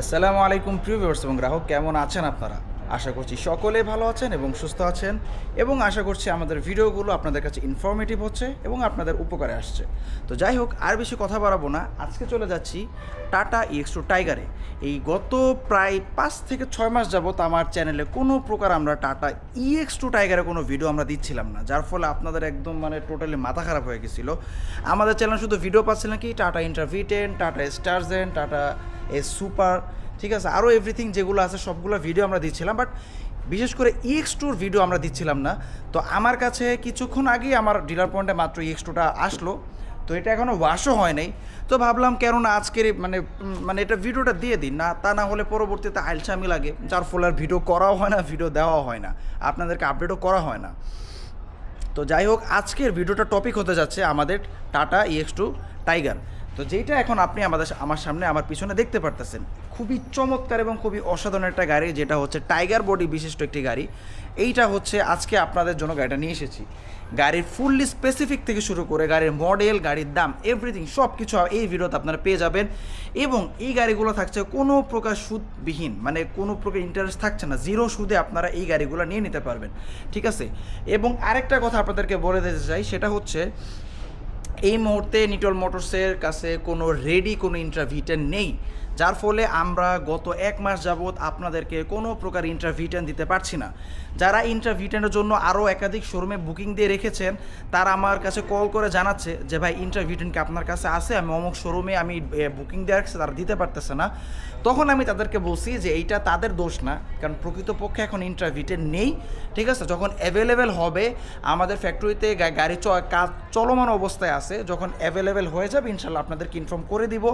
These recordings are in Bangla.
আসসালামু আলাইকুম প্রিয় ভিউয়ার্স এবং গ্রাহক কেমন আছেন আপনারা? আশা করছি সকলে ভালো আছেন এবং সুস্থ আছেন এবং আশা করছি আমাদের ভিডিওগুলো আপনাদের কাছে ইনফরমেটিভ হচ্ছে এবং আপনাদের উপকারে আসছে। তো যাই হোক, আর বেশি কথা বাড়াবো না। আজকে চলে যাচ্ছি টাটা ইএক্স টু টাইগারে এই গত প্রায় পাঁচ থেকে ছয় মাস যাবত আমার চ্যানেলে কোনো প্রকার আমরা টাটা ইএক্স টু টাইগারে কোনো ভিডিও আমরা দিচ্ছিলাম না। যার ফলে আপনাদের একদম মানে টোটালি মাথা খারাপ হয়ে গেছিল। আমাদের চ্যানেল শুধু ভিডিও পাচ্ছিলেন কি? Tata intra V ten Tata স্টারজেন tata Ace super ঠিক আছে? আরও এভরিথিং যেগুলো আছে, সবগুলো ভিডিও আমরা দিচ্ছিলাম বাট বিশেষ করে ইএক্স টুর ভিডিও আমরা দিচ্ছিলাম না। তো আমার কাছে কিছুক্ষণ আগেই আমার ডিলার পয়েন্টে মাত্র ইএক্স টুটা আসলো। তো এটা এখনও ওয়াশও হয় নাই। তো ভাবলাম কেননা আজকের মানে মানে এটা ভিডিওটা দিয়ে দিন না, তা না হলে পরবর্তীতে আইলসামি লাগে। যার ফলে আর ভিডিও করাও হয় না ভিডিও দেওয়াও হয় না। আপনাদেরকে আপডেটও করা হয় না। তো যাই হোক, আজকের ভিডিওটা টপিক হতে যাচ্ছে আমাদের টাটা ইএক্স টু টাইগার তো যেটা এখন আপনি আমাদের আমার সামনে আমার পিছনে দেখতে পারতেছেন, খুবই চমৎকার এবং খুবই অসাধারণ একটা গাড়ি, যেটা হচ্ছে টাইগার বডি বিশিষ্ট একটি গাড়ি। এইটা হচ্ছে আজকে আপনাদের জন্য গাড়িটা নিয়ে এসেছি। গাড়ির ফুললি স্পেসিফিক থেকে শুরু করে গাড়ির মডেল গাড়ির দাম এভরিথিং সব কিছু এই ভিডিওতে আপনারা পেয়ে যাবেন। এবং এই গাড়িগুলো থাকছে কোনো প্রকার সুদবিহীন মানে কোনো প্রকার ইন্টারেস্ট থাকছে না জিরো সুদে আপনারা এই গাড়িগুলো নিয়ে নিতে পারবেন। ঠিক আছে? এবং আরেকটা কথা আপনাদেরকে বলে দিতে চাই, সেটা হচ্ছে এই মুহূর্তে নিটল মোটরসের কাছে কোনো রেডি কোনো ইন্টারভিউটা নেই। যার ফলে আমরা গত এক মাস যাবৎ আপনাদেরকে কোনো প্রকার ইন্টারভিটেন দিতে পারছি না। যারা ইন্টারভিটেনের জন্য আরও একাধিক শোরুমে বুকিং দিয়ে রেখেছেন, তারা আমার কাছে কল করে জানাচ্ছে যে, ভাই ইন্টারভিটেন কি আপনার কাছে আছে? আমি অমুক শোরুমে আমি বুকিং দিয়ে রাখছি, তারা দিতে পারতেছে না। তখন আমি তাদেরকে বলছি যে, এইটা তাদের দোষ না, কারণ প্রকৃতপক্ষে এখন ইন্টারভিটেন নেই। ঠিক আছে? যখন অ্যাভেলেবেল হবে, আমাদের ফ্যাক্টরিতে গাড়ি কাজ চলমান অবস্থায় আছে, যখন অ্যাভেলেবেল হয়ে যাবে ইনশাল্লাহ আপনাদেরকে ইনফর্ম করে দিব।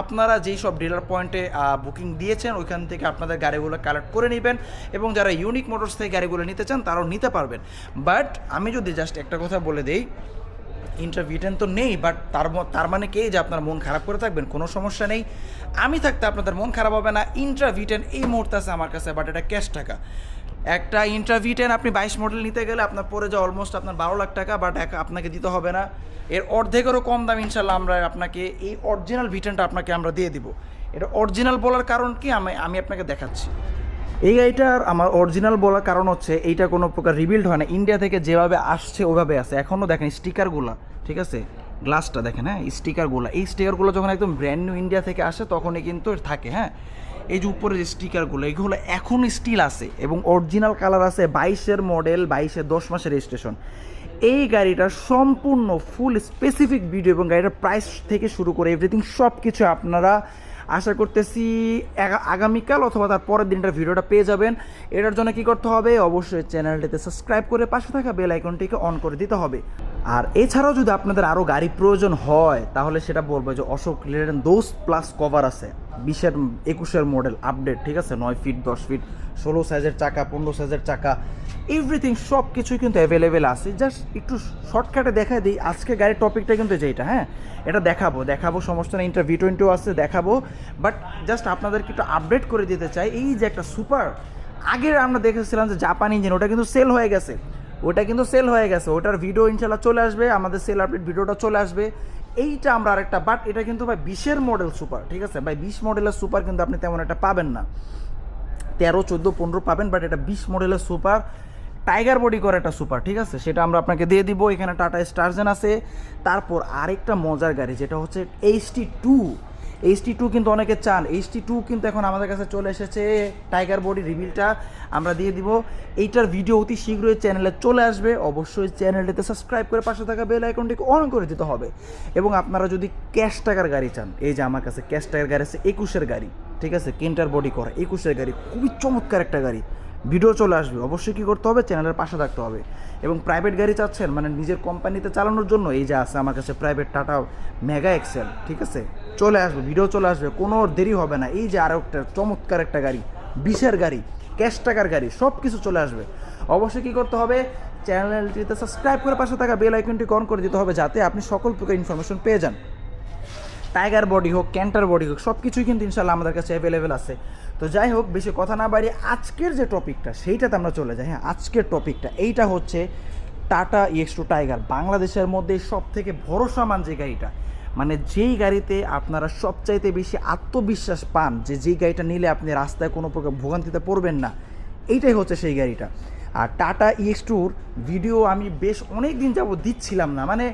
আপনারা যেই সব ডিলার পয়েন্টে বুকিং দিয়েছেন, ওইখান থেকে আপনাদের গাড়িগুলো কালেক্ট করে নেবেন এবং যারা ইউনিক মোটরস থেকে গাড়িগুলো নিতে চান, তারাও নিতে পারবেন। বাট আমি যদি জাস্ট একটা কথা বলে দেই ইন্টারভিটেন তো নেই বাট তার তার মানে কি? যে আপনার মন খারাপ করে থাকবেন, কোনো সমস্যা নেই। আমি থাকতে আপনাদের মন খারাপ হবে না ইন্টারভিটেন এই মুহূর্তে আছে আমার কাছে বাট এটা ক্যাশ টাকা। একটা ইন্টারভিটেন আপনি বাইশ মডেল নিতে গেলে আপনার পরে যায় অলমোস্ট আপনার বারো লাখ টাকা বাট আপনাকে দিতে হবে না। এর অর্ধেকেরও কম দাম, ইনশাল্লাহ আমরা আপনাকে এই অরিজিনাল ভিটেনটা আপনাকে আমরা দিয়ে দিব। এটা অরিজিনাল বলার কারণ কি? আমি আমি আপনাকে দেখাচ্ছি। এই গাড়িটার আমার অরিজিনাল বলার কারণ হচ্ছে, এইটা কোনো প্রকার রিবিল্ড হয় না। ইন্ডিয়া থেকে যেভাবে আসছে, ওভাবে আছে। এখনও দেখেন স্টিকারগুলো ঠিক আছে? গ্লাসটা দেখেন হ্যাঁ? স্টিকারগুলো এই স্টিকারগুলো যখন একদম ব্র্যান্ড নিউ ইন্ডিয়া থেকে আসে, তখনই কিন্তু থাকে হ্যাঁ? এই যে উপরে যে স্টিকারগুলো এগুলো এখন স্টিল আছে এবং অরিজিনাল কালার আছে বাইশের মডেল বাইশের দশ মাসের রেজিস্ট্রেশন এই গাড়িটা সম্পূর্ণ ফুল স্পেসিফিক ভিডিও এবং গাড়িটার প্রাইস থেকে শুরু করে এভরিথিং সব কিছু আপনারা আশা করতেছি আগামীকাল অথবা তার পরের দিনটার ভিডিওটা পেয়ে যাবেন। এটার জন্য কি করতে হবে? অবশ্যই চ্যানেলটিতে সাবস্ক্রাইব করে পাশে থাকা বেল আইকনটিকে অন করে দিতে হবে। আর এছাড়াও যদি আপনাদের আরও গাড়ি প্রয়োজন হয়, তাহলে সেটা বলব যে Ashok lane Dost plus cover আছে। বিশের একুশের মডেল আপডেট, ঠিক আছে? নয় ফিট, দশ ফিট, ষোলো সাইজের চাকা, পনেরো সাইজের চাকা এভরিথিং সব কিছুই কিন্তু অ্যাভেলেবেল আছে। জাস্ট একটু শর্টকাটে দেখাই দিই। আজকে গাড়ির টপিকটা কিন্তু যেটা হ্যাঁ? এটা দেখাবো দেখাবো, সমস্ত না ইন্টার ভি টোয়েন্টিও আছে, দেখাবো। বাট জাস্ট আপনাদেরকে একটু আপডেট করে দিতে চাই। এই যে একটা সুপার আগের আমরা দেখেছিলাম যে জাপান ইঞ্জিন ওটা কিন্তু সেল হয়ে গেছে। ওটা কিন্তু সেল হয়ে গেছে। ওটার ভিডিও ইনশাল্লাহ চলে আসবে, আমাদের সেল আপডেট ভিডিওটা চলে আসবে। এইটা আমরা আরেকটা বাট এটা কিন্তু ভাই বিশের মডেল সুপার ঠিক আছে? ভাই বিশ মডেলের সুপার কিন্তু আপনি তেমন একটা পাবেন না। তেরো, চোদ্দ, পনেরো পাবেন বাট এটা বিশ মডেলের সুপার টাইগার বডি করে একটা সুপার ঠিক আছে? সেটা আমরা আপনাকে দিয়ে দিব, এখানে টাটা স্টারজেন আছে। তারপর আরেকটা মজার গাড়ি, যেটা হচ্ছে এইচটি টু এইচটি টু কিন্তু অনেকে চান। এইচটি টু কিন্তু এখন আমাদের কাছে চলে এসেছে। টাইগার বডি রিভিলটা আমরা দিয়ে দিব। এইটার ভিডিও অতি শীঘ্রই চ্যানেলে চলে আসবে। অবশ্যই চ্যানেলটিতে সাবস্ক্রাইব করে পাশে থাকা বেল আইকনটিকে অন করে দিতে হবে। এবং আপনারা যদি ক্যাশ টাকার গাড়ি চান, এই যে আমার কাছে ক্যাশ টাকার গাড়ি আছে, একুশের গাড়ি, ঠিক আছে? কেন্টার বডি করা একুশের গাড়ি, খুবই চমৎকার একটা গাড়ি। ভিডিও চলে আসবে। অবশ্যই কী করতে হবে? চ্যানেলের পাশে থাকতে হবে। এবং প্রাইভেট গাড়ি চাচ্ছেন মানে নিজের কোম্পানিতে চালানোর জন্য, এই যে আছে আমার কাছে প্রাইভেট টাটা মেগা এক্সেল ঠিক আছে? চলে আসবে ভিডিও চলে আসবে, কোনো দেরি হবে না। এই যে আরও একটা চমৎকার একটা গাড়ি, বিশের গাড়ি, ক্যাশ টাকার গাড়ি সব কিছু চলে আসবে। অবশ্যই কী করতে হবে? চ্যানেলটিতে সাবস্ক্রাইব করে পাশে থাকা বেল আইকনটি অন করে দিতে হবে, যাতে আপনি সকল প্রকার ইনফরমেশন পেয়ে যান। টাইগার বডি হোক ক্যান্টার বডি হোক সব কিছুই কিন্তু ইনশাল্লাহ আমাদের কাছে অ্যাভেলেবেল আছে। তো যাই হোক, বেশি কথা না বাড়িয়ে আজকের যে টপিকটা সেইটাতে আমরা চলে যাই। হ্যাঁ আজকের টপিকটা এইটা হচ্ছে টাটা ইএক্স টু টাইগার বাংলাদেশের মধ্যে সব থেকে ভরসামান যে গাড়িটা। মানে যেই গাড়িতে আপনারা সবচাইতে বেশি আত্মবিশ্বাস পান, যে যেই গাড়িটা নিলে আপনি রাস্তায় কোনো প্রকার ভোগান্তিতে পড়বেন না, এইটাই হচ্ছে সেই গাড়িটা। আর টাটা ইএক্স টুর ভিডিও আমি বেশ অনেক দিন যাব দিচ্ছিলাম না। মানে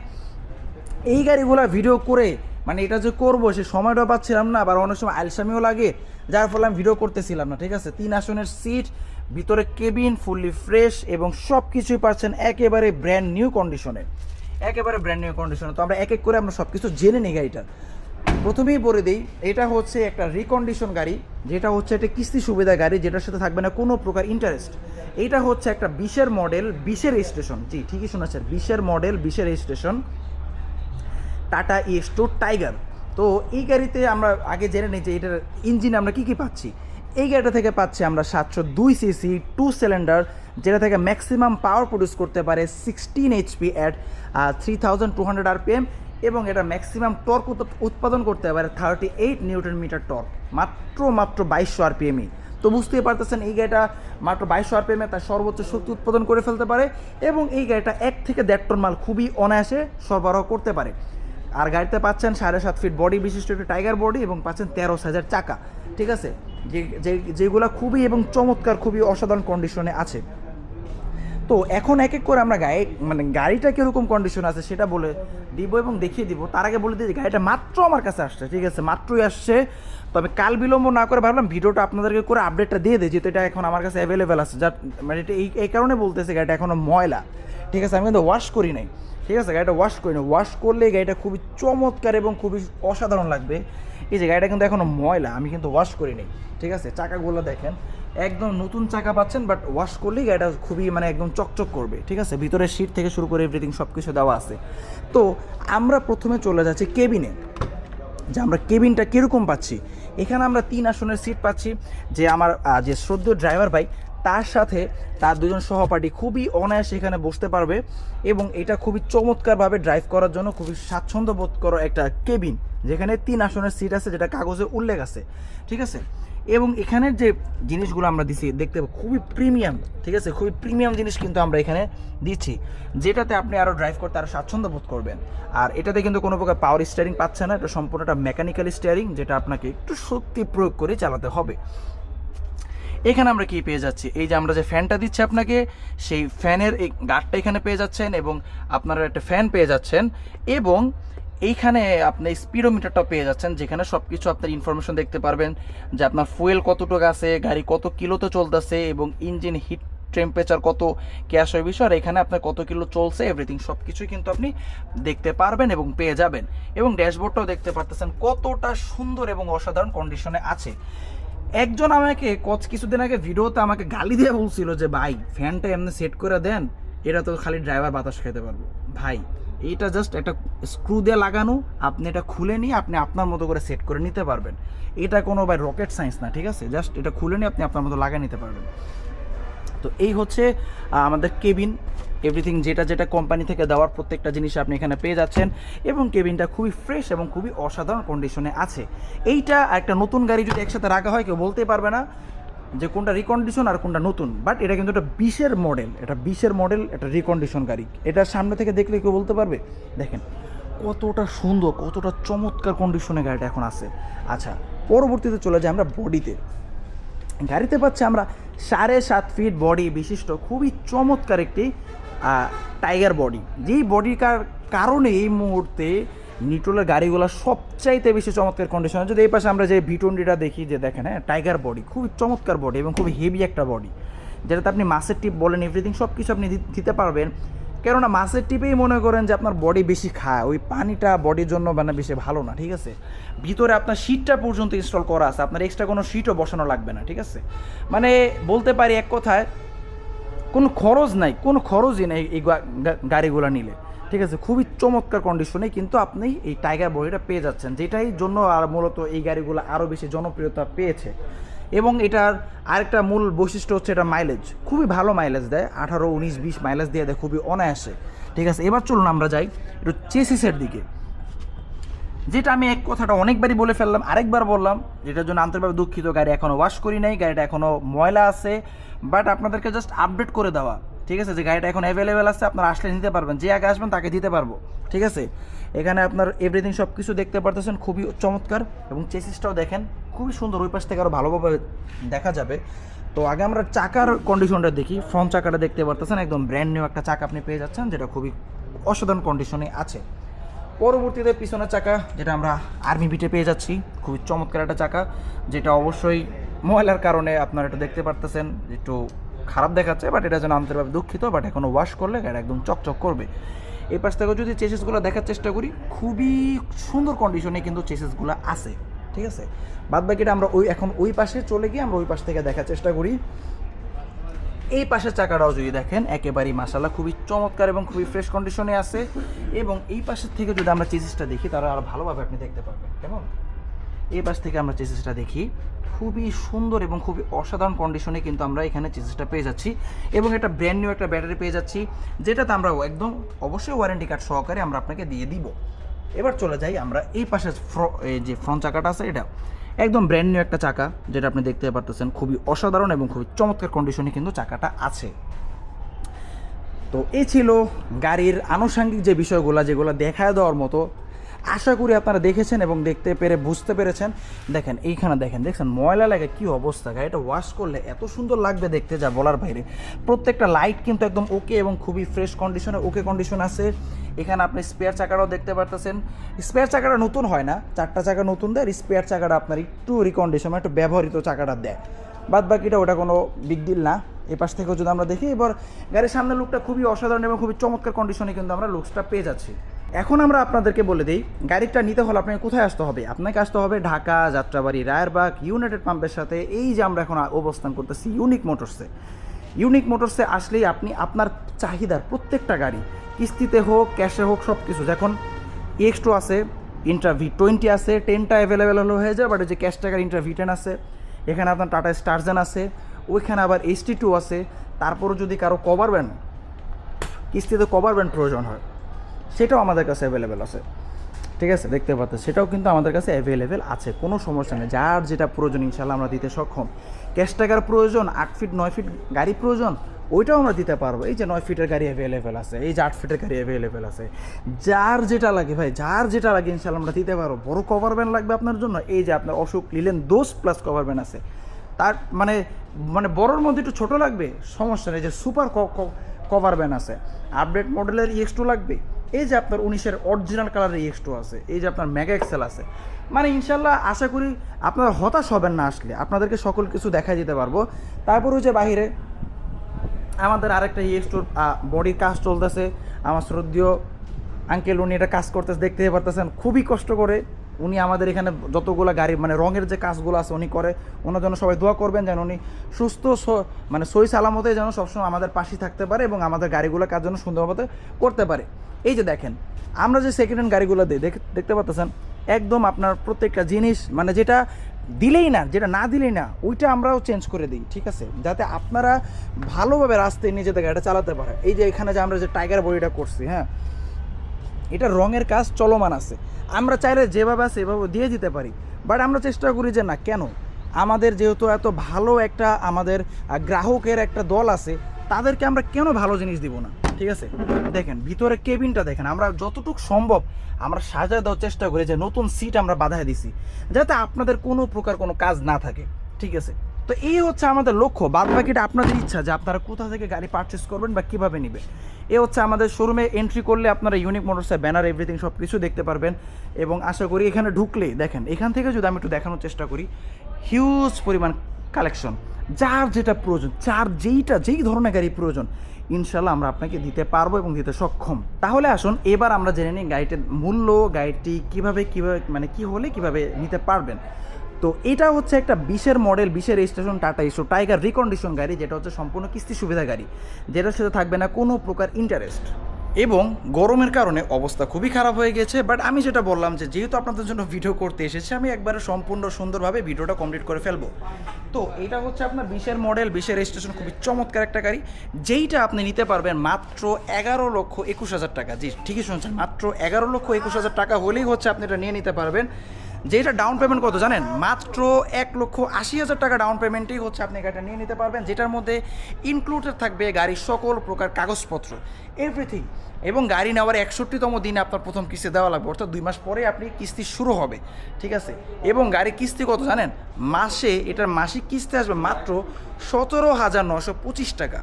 এই গাড়িগুলো ভিডিও করে মানে এটা যে করব সে সময়টা পাচ্ছিলাম না, আবার অনেক সময় আলসামিও লাগে, যার ফলে আমি ভিডিও করতেছিলাম না, ঠিক আছে? তিন আসনের সিট ভিতরে কেবিন ফুললি ফ্রেশ এবং সব কিছুই পাচ্ছেন একেবারে ব্র্যান্ড নিউ কন্ডিশনে একেবারে ব্র্যান্ড নিউ কন্ডিশনে তো আমরা এক এক করে আমরা সব কিছু জেনে নিই গাড়িটা। প্রথমেই বলে দিই, এটা হচ্ছে একটা রিকন্ডিশন গাড়ি, যেটা হচ্ছে একটা কিস্তি সুবিধা গাড়ি, যেটার সাথে থাকবে না কোনো প্রকার ইন্টারেস্ট এইটা হচ্ছে একটা বিশের মডেল বিশের রেজিস্ট্রেশন জি, ঠিকই শোনাচ্ছেন বিশের মডেল বিশের registration Tata EX two tiger তো এই গাড়িতে আমরা আগে জেনে নিই যে এটার ইঞ্জিন আমরা কী কী পাচ্ছি। এই গাড়িটা থেকে পাচ্ছি আমরা সাতশো দুই সিসি টু সিলিন্ডার যেটা থেকে ম্যাক্সিমাম পাওয়ার প্রডিউস করতে পারে sixteen HP at three thousand two hundred RPM এবং এটা ম্যাক্সিমাম টর্ক উৎপাদন করতে পারে thirty eight newton meter torque মাত্র মাত্র বাইশশো আরপিএমই তো বুঝতেই পারতেছেন, এই গাড়িটা মাত্র বাইশশো আরপিএমে তার সর্বোচ্চ শক্তি উৎপাদন করে ফেলতে পারে এবং এই গাড়িটা এক থেকে দেড় টন মাল খুবই অনায়াসে সরবরাহ করতে পারে। আর গাড়িতে পাচ্ছেন সাড়ে সাত ফিট বডি বিশিষ্ট একটা টাইগার বডি এবং পাচ্ছেন তেরো হাজার চাকা, ঠিক আছে? যে যেগুলো খুবই এবং চমৎকার, খুবই অসাধারণ কন্ডিশনে আছে। তো এখন এক এক করে আমরা গাড়ি মানে গাড়িটা কীরকম কন্ডিশন আছে সেটা বলে দিব এবং দেখিয়ে দিব। তার আগে বলে দিই যে গাড়িটা মাত্র আমার কাছে আসছে, ঠিক আছে? মাত্রই আসছে। তবে কাল বিলম্ব না করে ভাবলাম ভিডিওটা আপনাদেরকে করে আপডেটটা দিয়ে দিই, যেহেতু এটা এখন আমার কাছে অ্যাভেলেবেল আছে। যার মানে এটা এই এই কারণে বলতেছে গাড়িটা এখনও ময়লা, ঠিক আছে? আমি কিন্তু ওয়াশ করি নাই। ঠিক আছে, গাড়িটা ওয়াশ করি না ওয়াশ করলে গাড়িটা খুবই চমৎকার এবং খুবই অসাধারণ লাগবে। এই যে গাড়িটা কিন্তু এখনও ময়লা, আমি কিন্তু ওয়াশ করি নি ঠিক আছে, চাকাগুলো দেখেন, একদম নতুন চাকা পাচ্ছেন বাট ওয়াশ করলেই গাড়িটা খুবই মানে একদম চকচক করবে। ঠিক আছে ভিতরে সিট থেকে শুরু করে এভরিথিং সব কিছু দেওয়া আছে। তো আমরা প্রথমে চলে যাচ্ছি কেবিনে যে আমরা কেবিনটা কীরকম পাচ্ছি। এখানে আমরা তিন আসনের সিট পাচ্ছি, যে আমার যে শ্রদ্ধ ড্রাইভার ভাই, তার সাথে তার দুজন সহপাঠী খুবই অনায়াসে এখানে বসতে পারবে এবং এটা খুবই চমৎকারভাবে ড্রাইভ করার জন্য খুবই স্বাচ্ছন্দ্য বোধ করা একটা কেবিন, যেখানে তিন আসনের সিট আছে, যেটা কাগজে উল্লেখ আছে। ঠিক আছে? এবং এখানের যে জিনিসগুলো আমরা দিচ্ছি দেখতে খুবই প্রিমিয়াম ঠিক আছে? খুবই প্রিমিয়াম জিনিস কিন্তু আমরা এখানে দিচ্ছি, যেটাতে আপনি আরও ড্রাইভ করতে আরও স্বাচ্ছন্দ্য বোধ করবেন। আর এটাতে কিন্তু কোনো প্রকার পাওয়ার স্টিয়ারিং পাচ্ছে না, এটা সম্পূর্ণ একটা মেকানিক্যাল স্টিয়ারিং যেটা আপনাকে একটু শক্তি প্রয়োগ করে চালাতে হবে। এখানে আমরা কি পেয়ে যাচ্ছি? এই যে আমরা যে ফ্যানটা দিচ্ছি আপনাকে, সেই ফ্যানের এই গার্ডটা এখানে পেয়ে যাচ্ছেন এবং আপনারা একটা ফ্যান পেয়ে যাচ্ছেন এবং এইখানে আপনি স্পিডোমিটারটাও পেয়ে যাচ্ছেন, যেখানে সব কিছু আপনার ইনফরমেশন দেখতে পারবেন যে আপনার ফুয়েল কতটুকু আছে, গাড়ি কত কিলোতে চলতেছে এবং ইঞ্জিন হিট টেম্পারেচার কত ক্যাশ হয় বিষয়, আর এখানে আপনার কত কিলো চলছে এভরিথিং সব কিছুই কিন্তু আপনি দেখতে পারবেন এবং পেয়ে যাবেন। এবং ড্যাশবোর্ডটাও দেখতে পারতেছেন কতটা সুন্দর এবং অসাধারণ কন্ডিশনে আছে। একজন আমাকে কচ কিছুদিন আগে ভিডিওতে আমাকে গালি দিয়ে বলছিল যে, ভাই ফ্যানটা এমনি সেট করে দেন, এটা তো খালি ড্রাইভার বাতাস খেতে পারবে। ভাই এইটা জাস্ট একটা স্ক্রু দিয়ে লাগানো, আপনি এটা খুলে নিয়ে আপনি আপনার মতো করে সেট করে নিতে পারবেন। এটা কোনো ভাই রকেট সায়েন্স না, ঠিক আছে? জাস্ট এটা খুলে নিয়ে আপনি আপনার মতো লাগিয়ে নিতে পারবেন। তো এই হচ্ছে আমাদের কেবিন এভরিথিং যেটা যেটা কোম্পানি থেকে দেওয়ার প্রত্যেকটা জিনিস আপনি এখানে পেয়ে যাচ্ছেন এবং কেবিনটা খুবই ফ্রেশ এবং খুবই অসাধারণ কন্ডিশনে আছে। এইটা একটা নতুন গাড়ি যদি একসাথে রাখা হয়, কেউ বলতেই পারবে না। যে কোনটা রিকন্ডিশন আর কোনটা নতুন। বাট এটা কিন্তু একটা বিশের মডেল এটা বিশের মডেল এটা রিকন্ডিশন গাড়ি। এটা সামনে থেকে দেখলে কেউ বলতে পারবে, দেখেন কতটা সুন্দর, কতটা চমৎকার কন্ডিশনে গাড়িটা এখন আছে। আচ্ছা পরবর্তীতে চলে যাই আমরা বডিতে গাড়িতে পাচ্ছি আমরা সাড়ে সাত ফিট বডি বিশিষ্ট, খুবই চমৎকার একটি টাইগার বডি যেই কার- কারণে এই মুহূর্তে নিটোলের গাড়িগুলো সবচাইতে বেশি চমৎকার কন্ডিশন যদি এই পাশে আমরা যে ভি টোয়েন্টিটা দেখি, যে দেখেন হ্যাঁ টাইগার বডি খুবই চমৎকার বডি এবং খুবই হেভি একটা বডি যেটাতে আপনি মাসের টিপ বলেন এভরিথিং সব কিছু আপনি দিতে পারবেন। কেননা মাছের টিপেই মনে করেন যে আপনার বডি বেশি খায়, ওই পানিটা বডির জন্য মানে বেশি ভালো না, ঠিক আছে? ভিতরে আপনার শীটটা পর্যন্ত ইনস্টল করা আছে, আপনার এক্সট্রা কোনো শীটও বসানো লাগবে না, ঠিক আছে? মানে বলতে পারি এক কথায়, কোনো খরচ নাই, কোনো খরচই নেই এই গাড়িগুলো নিলে। ঠিক আছে, খুবই চমৎকার কন্ডিশনে কিন্তু আপনি এই টাইগার বডিটা পেয়ে যাচ্ছেন, যেটাই জন্য আর মূলত এই গাড়িগুলো আরও বেশি জনপ্রিয়তা পেয়েছে। এবং এটার আরেকটা মূল বৈশিষ্ট্য হচ্ছে এটা মাইলেজ খুবই ভালো মাইলেজ দেয়, আঠারো, উনিশ, বিশ মাইলেজ দিয়ে দেয়, খুবই অনায়াসে। ঠিক আছে, এবার চলুন আমরা যাই একটু চেসিসের দিকে। যেটা আমি এক কথাটা অনেকবারই বলে ফেললাম, আরেকবার বললাম, যেটার জন্য আন্তরিকভাবে দুঃখিত, গাড়ি এখনও ওয়াশ করি নাই, গাড়িটা এখনও ময়লা আছে বাট আপনাদেরকে জাস্ট আপডেট করে দেওয়া। ঠিক আছে? যে গাড়িটা এখন অ্যাভেলেবেল আছে, আপনারা আসলে নিতে পারবেন। যে আগে আসবেন, তাকে দিতে পারব। ঠিক আছে? এখানে আপনার এভরিথিং সব কিছু দেখতে পারতেছেন, খুবই চমৎকার। এবং চেসিসটাও দেখেন, খুবই সুন্দর, ওই পাশ থেকে আরও ভালোভাবে দেখা যাবে। তো আগে আমরা চাকার কন্ডিশনটা দেখি। ফ্রন্ট চাকাটা দেখতে পারতেছেন, একদম ব্র্যান্ড নিউ একটা চাকা আপনি পেয়ে যাচ্ছেন, যেটা খুবই অসাধারণ কন্ডিশনে আছে। পরবর্তীতে পিছনের চাকা, যেটা আমরা আর্মি বিটে পেয়ে যাচ্ছি, খুবই চমৎকার একটা চাকা, যেটা অবশ্যই ময়লার কারণে আপনারা এটা দেখতে পারতেছেন, একটু খারাপ দেখাচ্ছে বাট এটা যেন আন্তরিকভাবে দুঃখিত বাট এখনও ওয়াশ করলে গাড়ি একদম চকচক করবে। এই পাশ থেকে যদি চেসিসগুলো দেখার চেষ্টা করি, খুবই সুন্দর কন্ডিশনে কিন্তু চেসিসগুলো আছে, ঠিক আছে? বাদ বাকিটা আমরা ওই, এখন ওই পাশে চলে গিয়ে আমরা ওই পাশ থেকে দেখার চেষ্টা করি। এই পাশের চাকাটাও যদি দেখেন, একেবারেই মাসাল্লাহ খুবই চমৎকার এবং খুবই ফ্রেশ কন্ডিশনে আছে, এবং এই পাশের থেকে যদি আমরা চেসিসটা দেখি তারা আরও ভালোভাবে আপনি দেখতে পারবেন, কেমন? এই পাশ থেকে আমরা চেসিসটা দেখি। খুবই সুন্দর এবং খুবই অসাধারণ কন্ডিশনে কিন্তু আমরা এখানে চেসিসটা পেয়ে যাচ্ছি এবং এটা ব্র্যান্ড নিউ একটা ব্যাটারি পেয়ে যাচ্ছি, যেটাতে আমরা একদম অবশ্যই ওয়ারেন্টি কার্ড সহকারে আমরা আপনাকে দিয়ে দিব। এবার চলে যাই আমরা এই পাশে যে ফ্রন্ট চাকাটা আছে এটা। একদম ব্র্যান্ড নিউ একটা চাকা, যেটা আপনি দেখতে পারতেছেন। খুবই অসাধারণ এবং খুবই চমৎকার কন্ডিশনে কিন্তু চাকাটা আছে। তো এই ছিল গাড়ির আনুষঙ্গিক যে বিষয়গুলো, যেগুলো দেখায় দেওয়ার মতো আশা করি আপনারা দেখেছেন এবং দেখতে পেরে বুঝতে পেরেছেন। দেখেন, এইখানে দেখেন, দেখছেন, ময়লা লাগে, কি অবস্থা গাড়িটা ওয়াশ করলে এত সুন্দর লাগবে দেখতে যা বলার বাইরে। প্রত্যেকটা লাইট কিন্তু একদম ওকে এবং খুবই ফ্রেশ কন্ডিশনে ওকে কন্ডিশন আছে। এখানে আপনি স্পেয়ার চাকাটাও দেখতে পারতেছেন। স্পেয়ার চাকাটা নতুন হয় না, চারটা চাকা নতুন দেয় স্পেয়ার চাকাটা আপনার একটু রিকন্ডিশন একটু ব্যবহৃত চাকাটা দেয়। বাদ বাকিটা ওটা কোনো বিগ ডিল না। এ পাশ থেকেও যদি আমরা দেখি, এবার গাড়ির সামনের লুকটা খুবই অসাধারণ এবং খুবই চমৎকার কন্ডিশনে কিন্তু আমরা লুকসটা পেয়ে যাচ্ছি। এখন আমরা আপনাদেরকে বলে দিই গাড়িটা নিতে হলে আপনাকে কোথায় আসতে হবে? আপনাকে আসতে হবে ঢাকা, যাত্রাবাড়ি, রায়েরবাগ, ইউনাইটেড পাম্পের সাথে। এই যে আমরা এখন অবস্থান করতেছি ইউনিক মোটরসে ইউনিক মোটরসে আসলেই আপনি আপনার চাহিদার প্রত্যেকটা গাড়ি, কিস্তিতে হোক, ক্যাশে হোক সব কিছু যখন টু আছে ইন্ট্রা ভি টোয়েন্টি আছে টেনটা অ্যাভেলেবেল হলো হয়ে যায় বাট ওই যে ক্যাশ টাকার ইন্ট্রা ভি টেন আছে, এখানে আপনার টাটা স্টারজেন আছে, ওইখানে আবার এইচটি টু আছে, তারপরও যদি কারও কভার ব্যান্ড কিস্তিতে কভার ব্যান্ড প্রয়োজন হয় সেটাও আমাদের কাছে অ্যাভেলেবেল আছে। ঠিক আছে? দেখতে পাচ্ছেন, সেটাও কিন্তু আমাদের কাছে অ্যাভেলেবেল আছে, কোনো সমস্যা নেই। যার যেটা প্রয়োজন ইনশাল্লাহ আমরা দিতে সক্ষম। ক্যাশ টাকার প্রয়োজন, আট ফিট, নয় ফিট গাড়ি প্রয়োজন, ওইটাও আমরা দিতে পারব। এই যে নয় ফিটের গাড়ি অ্যাভেলেবেল আছে, এই যে আট ফিটের গাড়ি অ্যাভেলেবেল আছে। যার যেটা লাগে ভাই, যার যেটা লাগে ইনশাল্লাহ আমরা দিতে পারব। বড় কভার ব্যান লাগবে আপনার জন্য, এই যে আপনার অসুখ linen Dost plus cover band আছে। তার মানে মানে বড়োর মধ্যে একটু ছোটো লাগবে, সমস্যা নেই। যে সুপার কভার ব্যান আছে। আপডেট মডেলের ইএক্স টু লাগবে। এই যে আপনার উনিশের অরিজিনাল কালারের এক্স টু আছে, এই যে আপনার মেগা এক্সেল আছে মানে ইনশাল্লাহ আশা করি আপনারা হতাশ হবেন না আসলে। আপনাদেরকে সকল কিছু দেখাই দিতে পারব। তারপর ওই যে বাহিরে আমাদের আরেকটা ইয়ে টুর বডির কাজ চলতেছে। আমার শ্রদ্ধীয় আঙ্কেল উনি এটা কাজ করতেছে দেখতে পারতেছেন। খুবই কষ্ট করে উনি আমাদের এখানে যতগুলো গাড়ি মানে রঙের যে কাজগুলো আছে উনি করে, ওনার জন্য সবাই দোয়া করবেন যেন উনি সুস্থ মানে সই সালামতে যেন সবসময় আমাদের পাশে থাকতে পারে এবং আমাদের গাড়িগুলো কাজ যেন সুন্দরভাবে করতে পারে। এই যে দেখেন, আমরা যে সেকেন্ড হ্যান্ড গাড়িগুলো দিই দেখ- দেখতে পাচ্ছেন একদম আপনার প্রত্যেকটা জিনিস মানে যেটা দিলেই না, যেটা না দিলেই না, ওইটা আমরাও চেঞ্জ করে দিই, ঠিক আছে? যাতে আপনারা ভালোভাবে রাস্তায় নিজেদের গাড়িটা চালাতে পারে এই যে এখানে যে আমরা যে টাইগার বডিটা করছি হ্যাঁ? এটা রঙের কাজ চলমান আছে। আমরা চাইলে যেভাবে আছে এভাবে দিয়ে দিতে পারি। বাট আমরা চেষ্টা করি যে না, কেন? আমাদের যেহেতু এত ভালো একটা আমাদের গ্রাহকের একটা দল আছে, তাদেরকে আমরা কেন ভালো জিনিস দিব না? ঠিক আছে? দেখেন ভিতরে কেবিনটা দেখেন। আমরা যতটুকু সম্ভব আমরা সাজায় দেওয়ার চেষ্টা করি যে নতুন সিট আমরা বাধায় দিছি। যাতে আপনাদের কোনো প্রকার কোনো কাজ না থাকে। ঠিক আছে? তো এই হচ্ছে আমাদের লক্ষ্য। বাদ বাকিটা আপনাদের ইচ্ছা যে আপনারা কোথা থেকে গাড়ি পারচেস করবেন বা কীভাবে নেবেন। এ হচ্ছে আমাদের শোরুমে এন্ট্রি করলে আপনারা ইউনিক মোটরসের ব্যানার এভরিথিং সব কিছু দেখতে পারবেন। এবং আশা করি এখানে ঢুকলে, দেখেন, এখান থেকে যদি আমি একটু দেখানোর চেষ্টা করি হিউজ পরিমাণ কালেকশন যার যেটা প্রয়োজন, যার যেইটা, যেই ধরনের গাড়ি প্রয়োজন ইনশাল্লাহ আমরা আপনাকে দিতে পারব এবং দিতে সক্ষম। তাহলে আসুন, এবার আমরা জেনে নিই গাড়িটির মূল্য, গাড়িটি কীভাবে কীভাবে মানে কি হলে কীভাবে নিতে পারবেন। তো এটা হচ্ছে একটা বিশের মডেল বিশের রেজিস্ট্রেশন টাটা ইস্যু টাইগার রিকন্ডিশন গাড়ি, যেটা হচ্ছে সম্পূর্ণ কিস্তি সুবিধা গাড়ি, যেটার সাথে থাকবে না কোনো প্রকার ইন্টারেস্ট এবং গরমের কারণে অবস্থা খুবই খারাপ হয়ে গেছে বাট আমি যেটা বললাম যে যেহেতু আপনাদের জন্য ভিডিও করতে এসেছি, আমি একবারে সম্পূর্ণ সুন্দরভাবে ভিডিওটা কমপ্লিট করে ফেলব। তো এটা হচ্ছে আপনার বিশের মডেল বিশের রেজিস্ট্রেশন খুবই চমৎকার একটা গাড়ি, যেইটা আপনি নিতে পারবেন মাত্র এগারো লক্ষ একুশ হাজার টাকা। জি, ঠিকই শুনছেন, মাত্র এগারো লক্ষ একুশ হাজার টাকা হলেই হচ্ছে আপনি এটা নিয়ে নিতে পারবেন। যে এটা ডাউন পেমেন্ট কত জানেন? মাত্র এক লক্ষ আশি হাজার টাকা ডাউন পেমেন্টেই হচ্ছে, আপনি গাড়িটা নিয়ে নিতে পারবেন, যেটার মধ্যে ইনক্লুডেড থাকবে গাড়ির সকল প্রকার কাগজপত্র এভরিথিং এবং গাড়ি নেওয়ার একষট্টিতম দিনে আপনার প্রথম কিস্তি দেওয়া লাগবে, অর্থাৎ দুই মাস পরে আপনি কিস্তি শুরু হবে, ঠিক আছে? এবং গাড়ির কিস্তি কত জানেন? মাসে এটার মাসিক কিস্তি আসবে মাত্র সতেরো হাজার নশো পঁচিশ টাকা।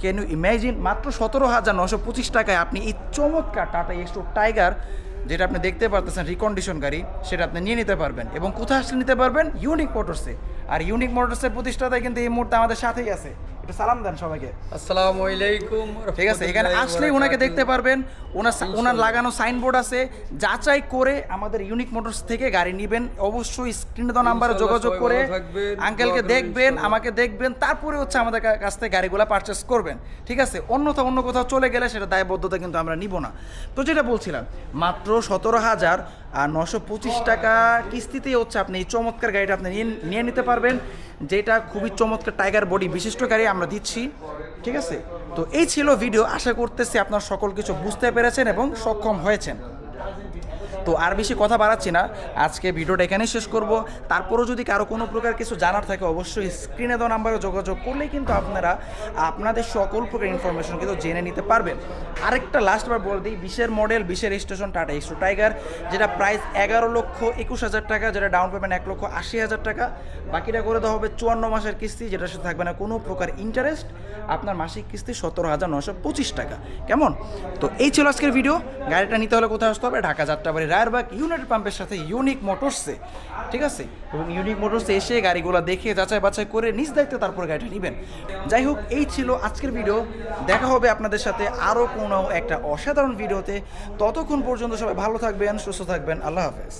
ক্যান ইউ ইমাজিন মাত্র সতেরো হাজার নশো পঁচিশ টাকায় আপনি এই চমৎকার টাটা এক্সট্রো টাইগার যেটা আপনি দেখতে পারতেছেন রিকন্ডিশন গাড়ি, সেটা আপনি নিয়ে নিতে পারবেন। এবং কোথায় আসলে নিতে পারবেন? ইউনিক মোটরসে আর ইউনিক মোটরসের প্রতিষ্ঠাতা কিন্তু এই মুহূর্তে আমাদের সাথেই আছে। একটু সালাম দেন সবাইকে। আসসালামু আলাইকুম ঠিক আছে এখানে আসলেই ওনাকে দেখতে পারবেন। ওনার ওনার লাগানো সাইনবোর্ড আছে। যাচাই করে আমাদের ইউনিক মোটরস থেকে গাড়ি নেবেন। অবশ্যই স্ক্রিনে দেওয়া নাম্বারে যোগাযোগ করে আঙ্কেলকে দেখবেন আমাকে দেখবেন তারপরে হচ্ছে আমাদের কাছ থেকে গাড়িগুলো পারচেস করবেন। ঠিক আছে অন্যথা অন্য কোথাও চলে গেলে সেটা দায়বদ্ধতা কিন্তু আমরা নিব না। তো যেটা বলছিলাম মাত্র সতেরো হাজার আর নশো পঁচিশ টাকা কিস্তিতেই হচ্ছে আপনি এই চমৎকার গাড়িটা আপনি নিয়ে নিতে পারবেন, যেটা খুবই চমৎকার টাইগার বডি বিশিষ্ট গাড়ি আমরা দিচ্ছি, ঠিক আছে? তো এই ছিল ভিডিও, আশা করতেছি আপনার সকল কিছু বুঝতে পেরেছেন এবং সক্ষম হয়েছেন। তো আর বেশি কথা বাড়াচ্ছি না। আজকে ভিডিওটা এখানেই শেষ করব। তারপরও যদি কারও কোনো প্রকার কিছু জানার থাকে, অবশ্যই স্ক্রিনে দেওয়া নাম্বারে যোগাযোগ করলেই কিন্তু আপনারা আপনাদের সকল প্রকার ইনফরমেশন কিন্তু জেনে নিতে পারবেন। আরেকটা লাস্টবার বলে দিই, বিশের মডেল বিশের স্টেশন টাটা এক্সট্রো টাইগার যেটা প্রাইস এগারো লক্ষ একুশ হাজার টাকা, যেটা ডাউন পেমেন্ট এক লক্ষ আশি হাজার টাকা। বাকিটা করে দেওয়া হবে চুয়ান্ন মাসের কিস্তি, যেটার সাথে থাকবে না কোনো প্রকার ইন্টারেস্ট আপনার মাসিক কিস্তি সতেরো হাজার নশো পঁচিশ টাকা। কেমন? তো এই ছিল আজকের ভিডিও গাড়িটা নিতে হলে কোথায় আসতে হবে? ঢাকা যাত্রাবাড়ি রায়েরবাগ ইউনাইটেড পাম্পের সাথে ইউনিক মোটরসে ঠিক আছে? এবং ইউনিক মোটরসে এসে গাড়িগুলো দেখে, যাচাই বাছাই করে নিজ দায়িত্বে তারপর গাড়িটা নেবেন। যাই হোক, এই ছিল আজকের ভিডিও দেখা হবে আপনাদের সাথে আরও কোনো একটা অসাধারণ ভিডিওতে ততক্ষণ পর্যন্ত সবাই ভালো থাকবেন, সুস্থ থাকবেন। আল্লাহ হাফেজ।